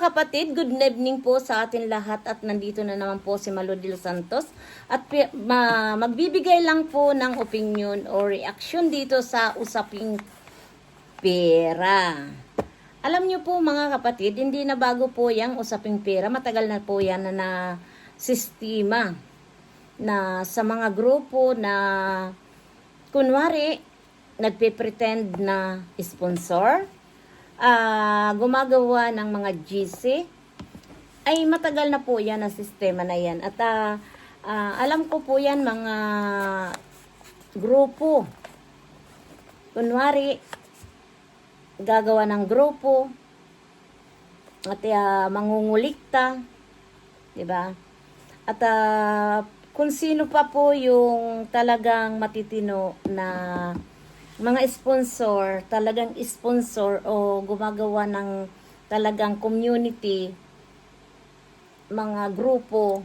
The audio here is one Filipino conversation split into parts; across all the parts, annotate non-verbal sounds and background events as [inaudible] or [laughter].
kapatid, good evening po sa atin lahat at nandito na naman po si Malodil Santos at ma- magbibigay lang po ng opinion o reaction dito sa usaping pera. Alam niyo po mga kapatid, hindi na bago po yung usaping pera. Matagal na po yan na, na sistema na sa mga grupo na kunwari nagpe-pretend na sponsor, ah, gumagawa ng mga GC, ay matagal na po yan ang sistema na yan. At ah, ah, alam ko po yan mga grupo. Kunwari, gagawa ng grupo at ah, mangungulikta, 'di ba? At ah, kung sino pa po yung talagang matitino na mga sponsor, talagang sponsor o gumagawa ng talagang community, mga grupo,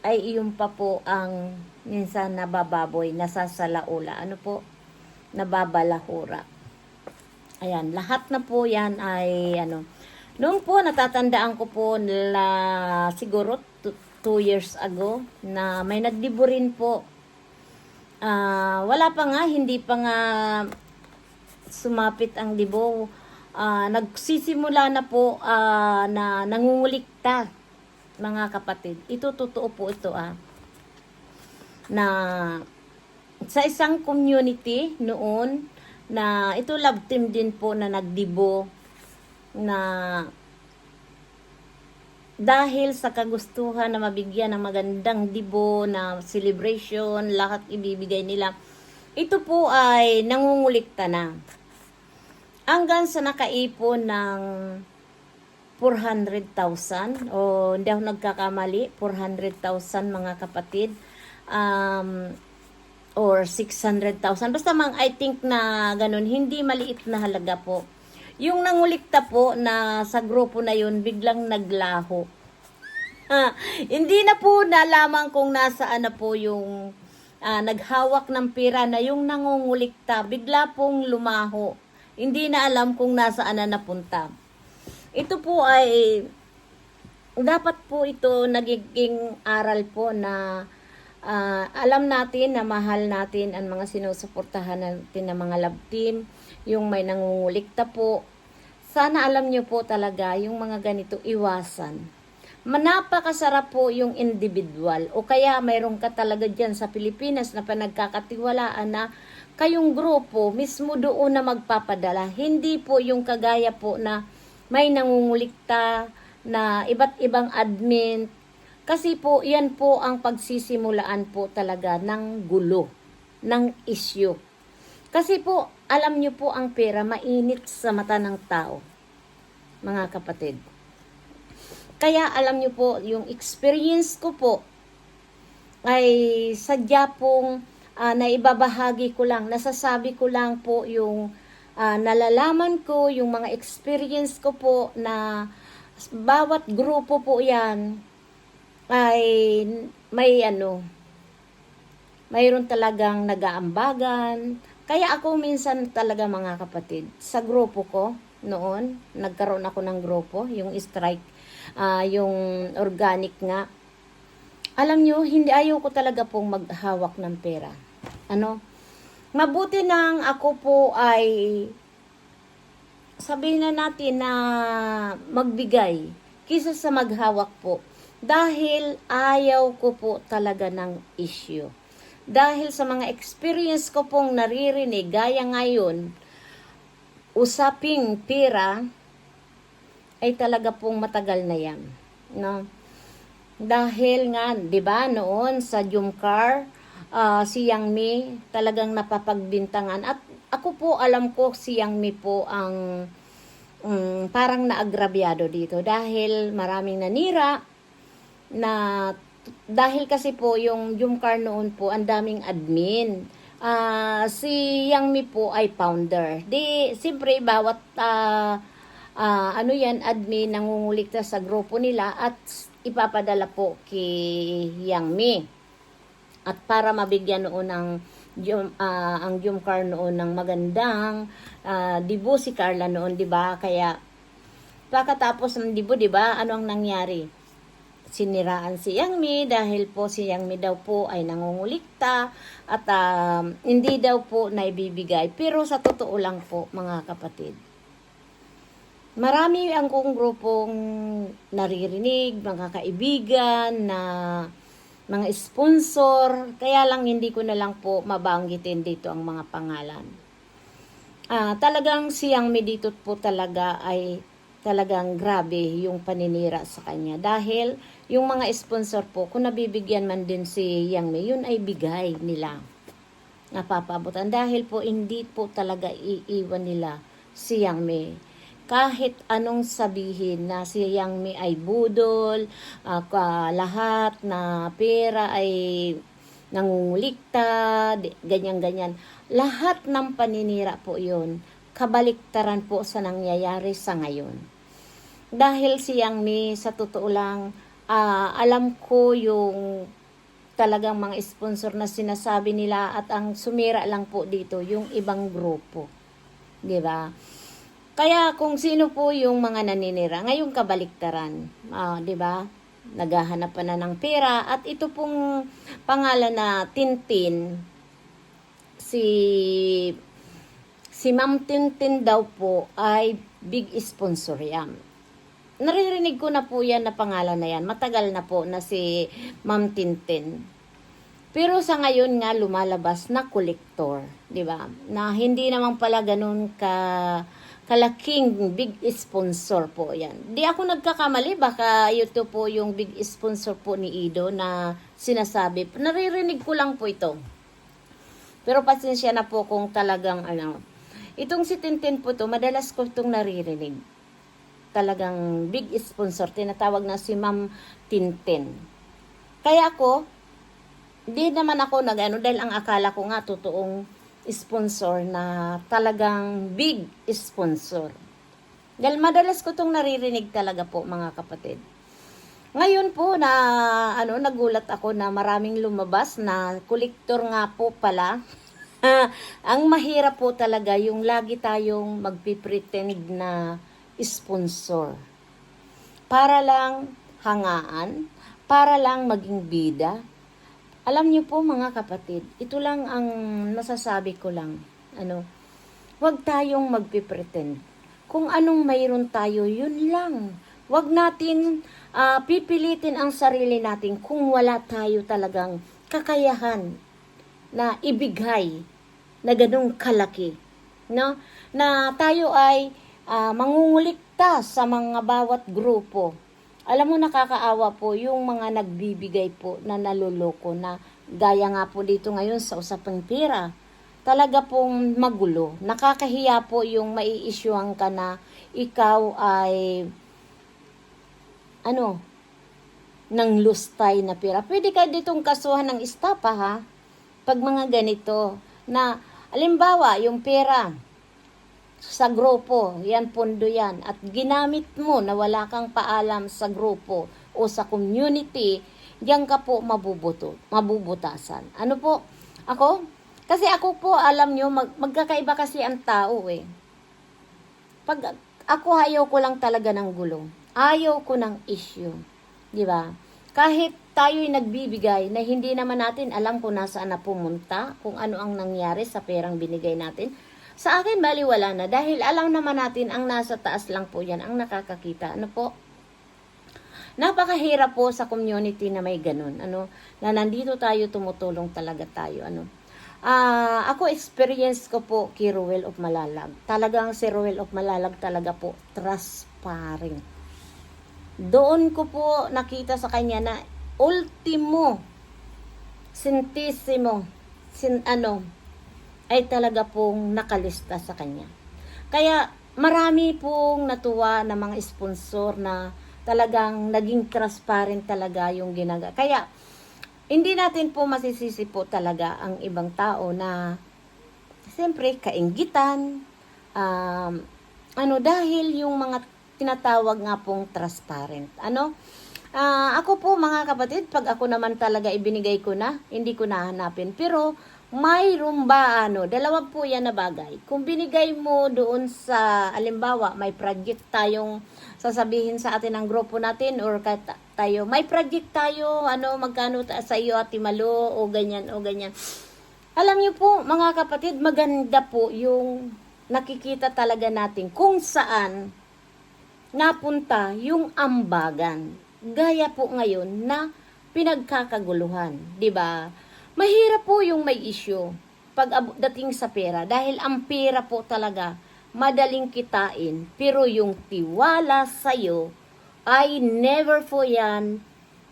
ay iyon pa po ang minsan nabababoy, nasasalaula. Ano po? Nababalahura. Ayan, lahat na po yan ay ano. Noong po, natatandaan ko po na siguro two, two years ago na may nagdibo rin po. Ah, wala pa nga, hindi pa nga sumapit ang dibo. Ah, nagsisimula na po ah, na nangungulikta mga kapatid. Ito totoo po ito ah. Na sa isang community noon na ito love team din po na nagdibo na dahil sa kagustuhan na mabigyan ng magandang dibo na celebration, lahat ibibigay nila. Ito po ay nangungulikta na. Hanggang sa nakaipon ng 400,000 o hindi ako nagkakamali, 400,000 mga kapatid. Um, or 600,000. Basta mang I think na ganun, hindi maliit na halaga po. Yung nangulikta po na sa grupo na yun, biglang naglaho. Ah, hindi na po nalaman kung nasaan na po yung ah, naghawak ng pera na yung nangungulikta, bigla pong lumaho. Hindi na alam kung nasaan na napunta. Ito po ay dapat po ito nagiging aral po na ah, alam natin na mahal natin ang mga sinusuportahan natin ng mga love team, yung may nangungulikta po. Sana alam nyo po talaga yung mga ganito iwasan. Manapakasarap po yung individual o kaya mayroon ka talaga dyan sa Pilipinas na panagkakatiwalaan na kayong grupo mismo doon na magpapadala. Hindi po yung kagaya po na may nangungulikta na iba't ibang admin. Kasi po, yan po ang pagsisimulaan po talaga ng gulo, ng issue. Kasi po, alam nyo po ang pera mainit sa mata ng tao, mga kapatid. Kaya alam nyo po, yung experience ko po, ay sadya pong ah, naibabahagi ko lang, nasasabi ko lang po yung ah, nalalaman ko, yung mga experience ko po na bawat grupo po yan ay may ano, mayroon talagang nagaambagan. Kaya ako minsan talaga mga kapatid, sa grupo ko noon, nagkaroon ako ng grupo, yung strike, ah, yung organic nga. Alam nyo, hindi ayaw ko talaga pong maghawak ng pera. Ano? Mabuti nang ako po ay sabihin na natin na magbigay kisa sa maghawak po. Dahil ayaw ko po talaga ng issue. Dahil sa mga experience ko pong naririnig, gaya ngayon, usaping pera, ay talaga pong matagal na yan. No? Dahil nga, di ba, noon sa Jumcar, ah, si Yang Mi talagang napapagbintangan. At ako po, alam ko si Yang Mi po ang mm, parang naagrabyado dito dahil maraming nanira na dahil kasi po yung Jumcar noon po ang daming admin. Ah, si Yang Mi po ay founder. Di siyempre bawat ah, ah, ano yan admin nangungulikta sa grupo nila at ipapadala po kay Yang Mi. At para mabigyan noon ng ah, ang Jumcar noon ng magandang ah, dibo si Carla noon, 'di ba? Kaya Pagkatapos ng dibo, di ba, ano ang nangyari? Siniraan si Yang Mi dahil po si Yang Mi daw po ay nangungulikta at um, hindi daw po naibibigay. Pero sa totoo lang po, mga kapatid, marami ang kong grupong naririnig, mga kaibigan na mga sponsor, kaya lang hindi ko na lang po mabanggitin dito ang mga pangalan. Ah, talagang siyang Mi dito po talaga ay talagang grabe yung paninira sa kanya. Dahil yung mga sponsor po kung nabibigyan man din si Yang Mi yun ay bigay nila napapabutan. Dahil po hindi po talaga iiwan nila si Yang Mi kahit anong sabihin na si Yang Mi ay budol ka- lahat na pera ay nangungulikta ganyan-ganyan. Lahat ng paninira po yun kabaliktaran po sa nangyayari sa ngayon. Dahil si Yang Mi, sa totoo lang, ah, alam ko yung talagang mga sponsor na sinasabi nila at ang sumira lang po dito yung ibang grupo. 'Di ba? Kaya kung sino po yung mga naninira, ngayong kabaliktaran, ah, 'di ba? Naghahanap pa na ng pera at ito pong pangalan na Tintin si si Ma'am Tintin daw po ay big sponsor yan. Naririnig ko na po yan na pangalan na yan. Matagal na po na si Ma'am Tintin. Pero sa ngayon nga lumalabas na collector, 'di ba? Na hindi naman pala ganun ka kalaking big sponsor po 'yan. Di ako nagkakamali baka ito po yung big sponsor po ni Ido na sinasabi. Naririnig ko lang po ito. Pero pasensya na po kung talagang ano. Itong si Tintin po to, madalas ko itong naririnig. Talagang big sponsor. Tinatawag na si Ma'am Tintin. Kaya ako, di naman ako nag ano dahil ang akala ko nga totoong sponsor na talagang big sponsor. Dahil madalas ko itong naririnig talaga po mga kapatid. Ngayon po na ano nagulat ako na maraming lumabas na kolektor nga po pala. [laughs] ang mahirap po talaga yung lagi tayong magpipretend na sponsor. Para lang hangaan, para lang maging bida. Alam niyo po mga kapatid, ito lang ang nasasabi ko lang. Ano, huwag tayong magpipretend. Kung anong mayroon tayo, yun lang. Huwag natin ah, pipilitin ang sarili natin kung wala tayo talagang kakayahan na ibigay na ganong kalaki. No? Na tayo ay ah, mangungulikta sa mga bawat grupo. Alam mo nakakaawa po yung mga nagbibigay po na naloloko na gaya nga po dito ngayon sa usapang pera. Talaga pong magulo. Nakakahiya po yung mai-issuean ka na ikaw ay ano, ng lustay na pera. Pwede ka ditong kasuhan ng estapa ha. Pag mga ganito na alimbawa yung pera sa grupo, yan pondo yan at ginamit mo na wala kang paalam sa grupo o sa community, diyan ka po mabubuto, mabubutasan. Ano po? Ako? Kasi ako po, alam nyo, mag, magkakaiba kasi ang tao eh. Pag ako ayaw ko lang talaga ng gulo. Ayaw ko ng issue. Di ba? Kahit tayo'y nagbibigay na hindi naman natin alam kung nasaan na pumunta, kung ano ang nangyari sa perang binigay natin, sa akin baliwala na dahil alam naman natin ang nasa taas lang po yan ang nakakakita. Ano po? Napakahirap po sa community na may ganun. Ano? Na nandito tayo, tumutulong talaga tayo. Ano? Ah, ako experience ko po kay Ruel of Malalag. Talagang si Ruel of Malalag talaga po transparent. Doon ko po nakita sa kanya na ultimo centisimo sin ano ay talaga pong nakalista sa kanya. Kaya marami pong natuwa na mga sponsor na talagang naging transparent talaga yung ginaga. Kaya hindi natin po masisisi po talaga ang ibang tao na siyempre kainggitan, um, ano dahil yung mga tinatawag nga pong transparent. Ano? Ah, ako po mga kapatid, pag ako naman talaga ibinigay ko na, hindi ko nahanapin. Pero mayroon ba ano, dalawa po yan na bagay. Kung binigay mo doon sa, alimbawa, may project tayong sasabihin sa atin ng grupo natin or tayo, may project tayo, ano, magkano sa iyo ati malo o ganyan o ganyan. Alam niyo po, mga kapatid, maganda po yung nakikita talaga natin kung saan napunta yung ambagan. Gaya po ngayon na pinagkakaguluhan, 'di ba? Mahirap po yung may issue pag dating sa pera dahil ang pera po talaga madaling kitain pero yung tiwala sa'yo ay never po yan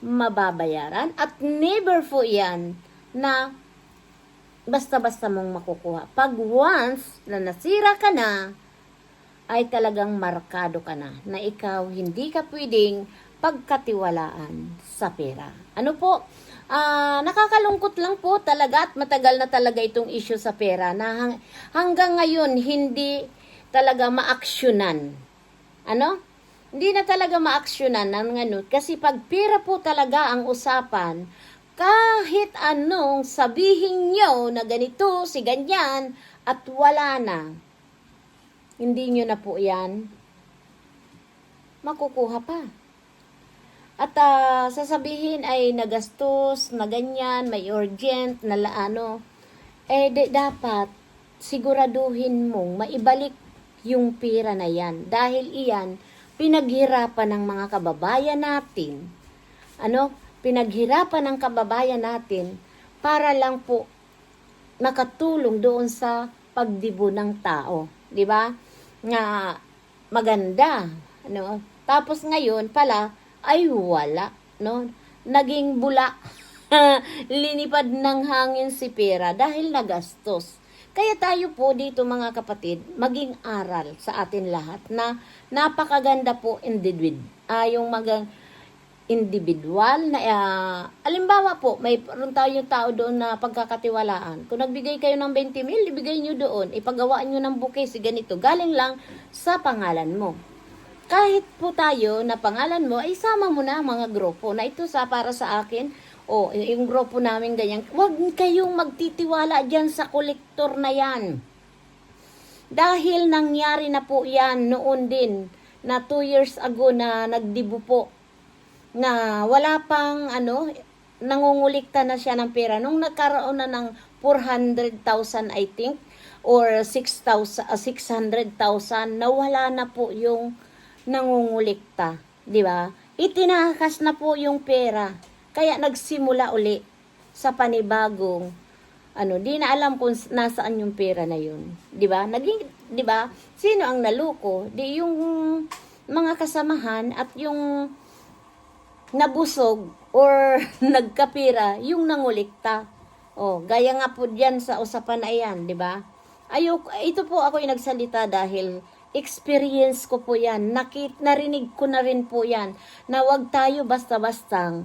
mababayaran at never po yan na basta-basta mong makukuha. Pag once na nasira ka na, ay talagang markado ka na na ikaw hindi ka pwedeng pagkatiwalaan sa pera. Ano po? Ah, nakakalungkot lang po talaga at matagal na talaga itong issue sa pera na hang- hanggang ngayon hindi talaga maaksyonan. Ano? Hindi na talaga maaksyonan ng ano kasi pag pera po talaga ang usapan, kahit anong sabihin nyo na ganito, si ganyan, at wala na, hindi nyo na po yan makukuha pa. At ah, sasabihin ay nagastos, na ganyan, may urgent, na ano, eh di, dapat siguraduhin mong maibalik yung pera na yan. Dahil iyan, pinaghirapan ng mga kababayan natin. Ano? Pinaghirapan ng kababayan natin para lang po nakatulong doon sa pagdibo ng tao. Di ba? Nga maganda. Ano? Tapos ngayon pala ay wala. No? Naging bula. [laughs] Linipad ng hangin si pera dahil nagastos. Kaya tayo po dito mga kapatid, maging aral sa atin lahat na napakaganda po individual. Ah, yung magang individual na ah, alimbawa po may ron tayo tao doon na pagkakatiwalaan kung nagbigay kayo ng 20 mil ibigay nyo doon ipagawaan nyo ng bouquet si ganito galing lang sa pangalan mo kahit po tayo na pangalan mo ay sama mo na mga grupo na ito sa para sa akin. O yung grupo namin ganyan. Wag kayong magtitiwala diyan sa kolektor na yan. Dahil nangyari na po yan noon din na 2 years ago na nagdibo po. Na wala pang ano, nangungulikta na siya ng pera. Nung nagkaroon na ng 400,000 I think, or 6,000, ah, 600,000, nawala na po yung nangungulikta. Di ba? Itinakas na po yung pera. Kaya nagsimula uli sa panibagong ano, di na alam kung nasaan yung pera na yun. 'Di ba? Naging 'di ba? Sino ang naluko? Di yung mga kasamahan at yung nabusog or [laughs] nagkapira yung nangulikta. Oh, gaya nga po diyan sa usapan na iyan, 'di ba? Ayok, ito po ako yung nagsalita dahil experience ko po yan. Nakit, narinig ko na rin po yan na wag tayo basta-bastang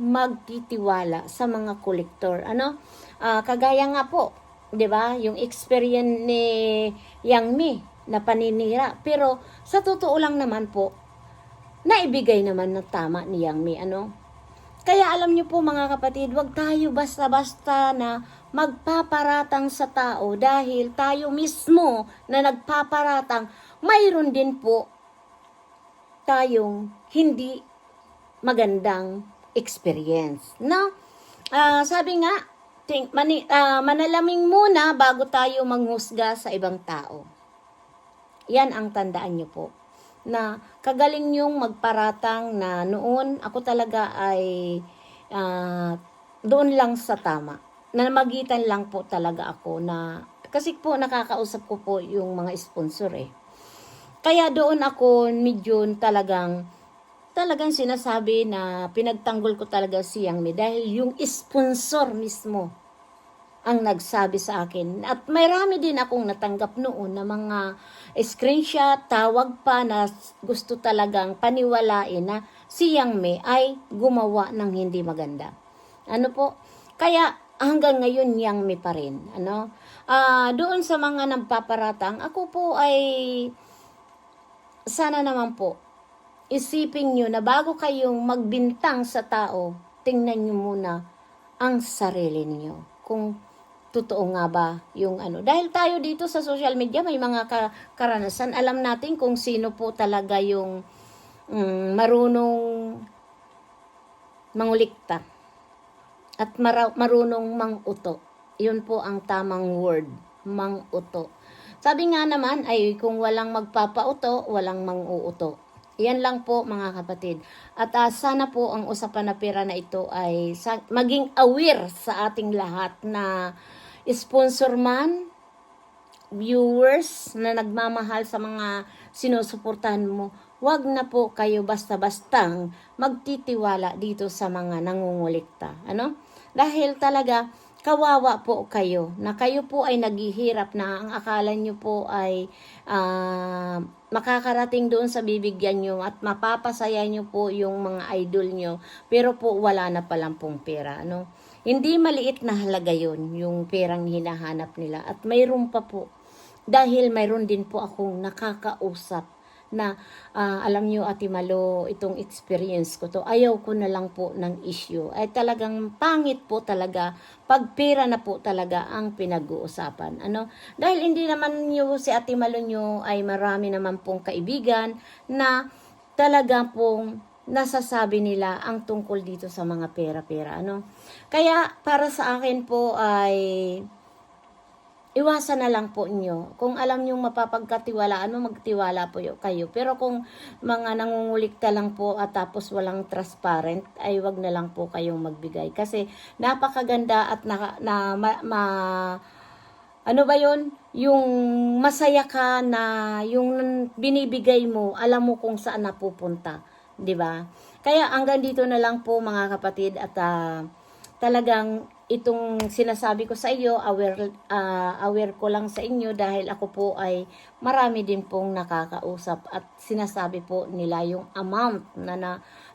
magtitiwala sa mga kolektor. Ano? Ah, kagaya nga po, 'di ba? Yung experience ni Yang Mi na paninira. Pero sa totoo lang naman po, naibigay naman ng tama ni Yang Mi, ano? Kaya alam niyo po mga kapatid, wag tayo basta-basta na magpaparatang sa tao dahil tayo mismo na nagpaparatang, mayroon din po tayong hindi magandang experience. No? Ah, sabi nga, think, mani, ah, manalaming muna bago tayo manghusga sa ibang tao. Yan ang tandaan niyo po. Na kagaling yung magparatang na noon ako talaga ay ah, doon lang sa tama. Namagitan lang po talaga ako na kasi po nakakausap ko po yung mga sponsor eh. Kaya doon ako medyo talagang talagang sinasabi na pinagtanggol ko talaga si Yang Mi dahil yung sponsor mismo ang nagsabi sa akin. At marami din akong natanggap noon na mga screenshot, tawag pa na gusto talagang paniwalain na si Yang Mi ay gumawa ng hindi maganda. Ano po? Kaya hanggang ngayon Yang Mi pa rin. Ano? Ah, doon sa mga nagpaparatang, ako po ay sana naman po isipin nyo na bago kayong magbintang sa tao, tingnan nyo muna ang sarili niyo. Kung totoo nga ba yung ano. Dahil tayo dito sa social media may mga ka- karanasan. Alam natin kung sino po talaga yung mm, marunong mangulikta at marunong manguto. Yun po ang tamang word, manguto. Sabi nga naman ay kung walang magpapauto, walang manguuto. Yan lang po mga kapatid. At ah, sana po ang usapan na pera na ito ay sa- maging aware sa ating lahat na sponsor man, viewers na nagmamahal sa mga sinusuportahan mo, wag na po kayo basta-bastang magtitiwala dito sa mga nangungulikta. Ano? Dahil talaga, kawawa po kayo na kayo po ay naghihirap na ang akala nyo po ay ah, makakarating doon sa bibigyan nyo at mapapasaya nyo po yung mga idol nyo. Pero po wala na palang pong pera ano hindi maliit na halaga yon yung perang hinahanap nila. At mayroon pa po. Dahil mayroon din po akong nakakausap na ah, alam nyo Ate Malo, itong experience ko to, ayaw ko na lang po ng issue. Ay talagang pangit po talaga pag pera na po talaga ang pinag-uusapan. Ano? Dahil hindi naman nyo si Ate Malo nyo ay marami naman pong kaibigan na talaga pong nasasabi nila ang tungkol dito sa mga pera-pera. Ano? Kaya para sa akin po ay iwasan na lang po nyo. Kung alam nyo mapapagkatiwalaan mo, magtiwala po yo- kayo. Pero kung mga nangungulikta lang po at tapos walang transparent, ay wag na lang po kayong magbigay. Kasi napakaganda at na, na ma- ma- ano ba yon Yung masaya ka na yung binibigay mo, alam mo kung saan napupunta. ba? Kaya hanggang dito na lang po mga kapatid at ah, talagang itong sinasabi ko sa iyo, aware, ah, aware ko lang sa inyo dahil ako po ay marami din pong nakakausap at sinasabi po nila yung amount na, na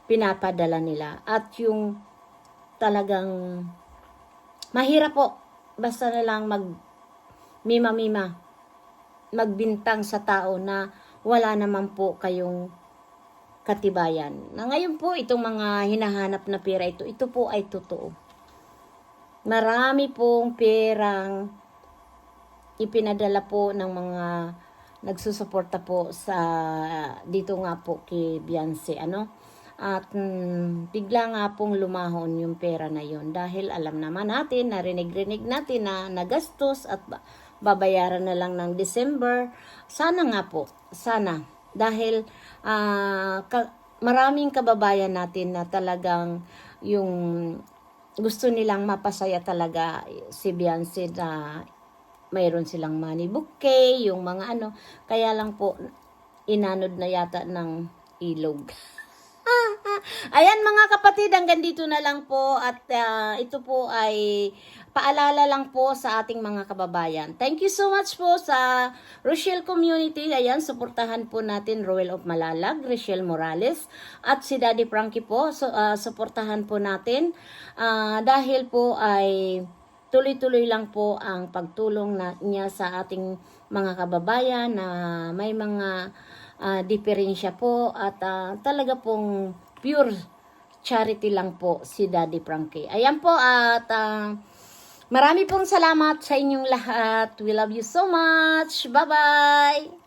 pinapadala nila at yung talagang mahirap po basta na lang mag mima-mima magbintang sa tao na wala naman po kayong katibayan. Na ngayon po itong mga hinahanap na pera ito, ito po ay totoo. Marami pong perang ipinadala po ng mga nagsusuporta po sa dito nga po kay Beyonce ano? At mm, bigla nga pong lumahon yung pera na yon dahil alam naman natin narinig-rinig natin na nagastos at ba- babayaran na lang ng December. Sana nga po sana. Dahil ah, ka- maraming kababayan natin na talagang yung gusto nilang mapasaya talaga si Beyonce na mayroon silang money bouquet, yung mga ano. Kaya lang po, inanod na yata ng ilog. [laughs] Ayan mga kapatid, hanggang dito na lang po at ah, ito po ay paalala lang po sa ating mga kababayan. Thank you so much po sa Rochelle Community. Ayan, suportahan po natin Royal of Malalag, Rochelle Morales at si Daddy Frankie po. So, ah, suportahan po natin Ah, dahil po ay tuloy-tuloy lang po ang pagtulong na niya sa ating mga kababayan na may mga ah, diferensya po at ah, talaga pong pure charity lang po si Daddy Frankie. Ayan po at ah, marami pong salamat sa inyong lahat. We love you so much. Bye-bye!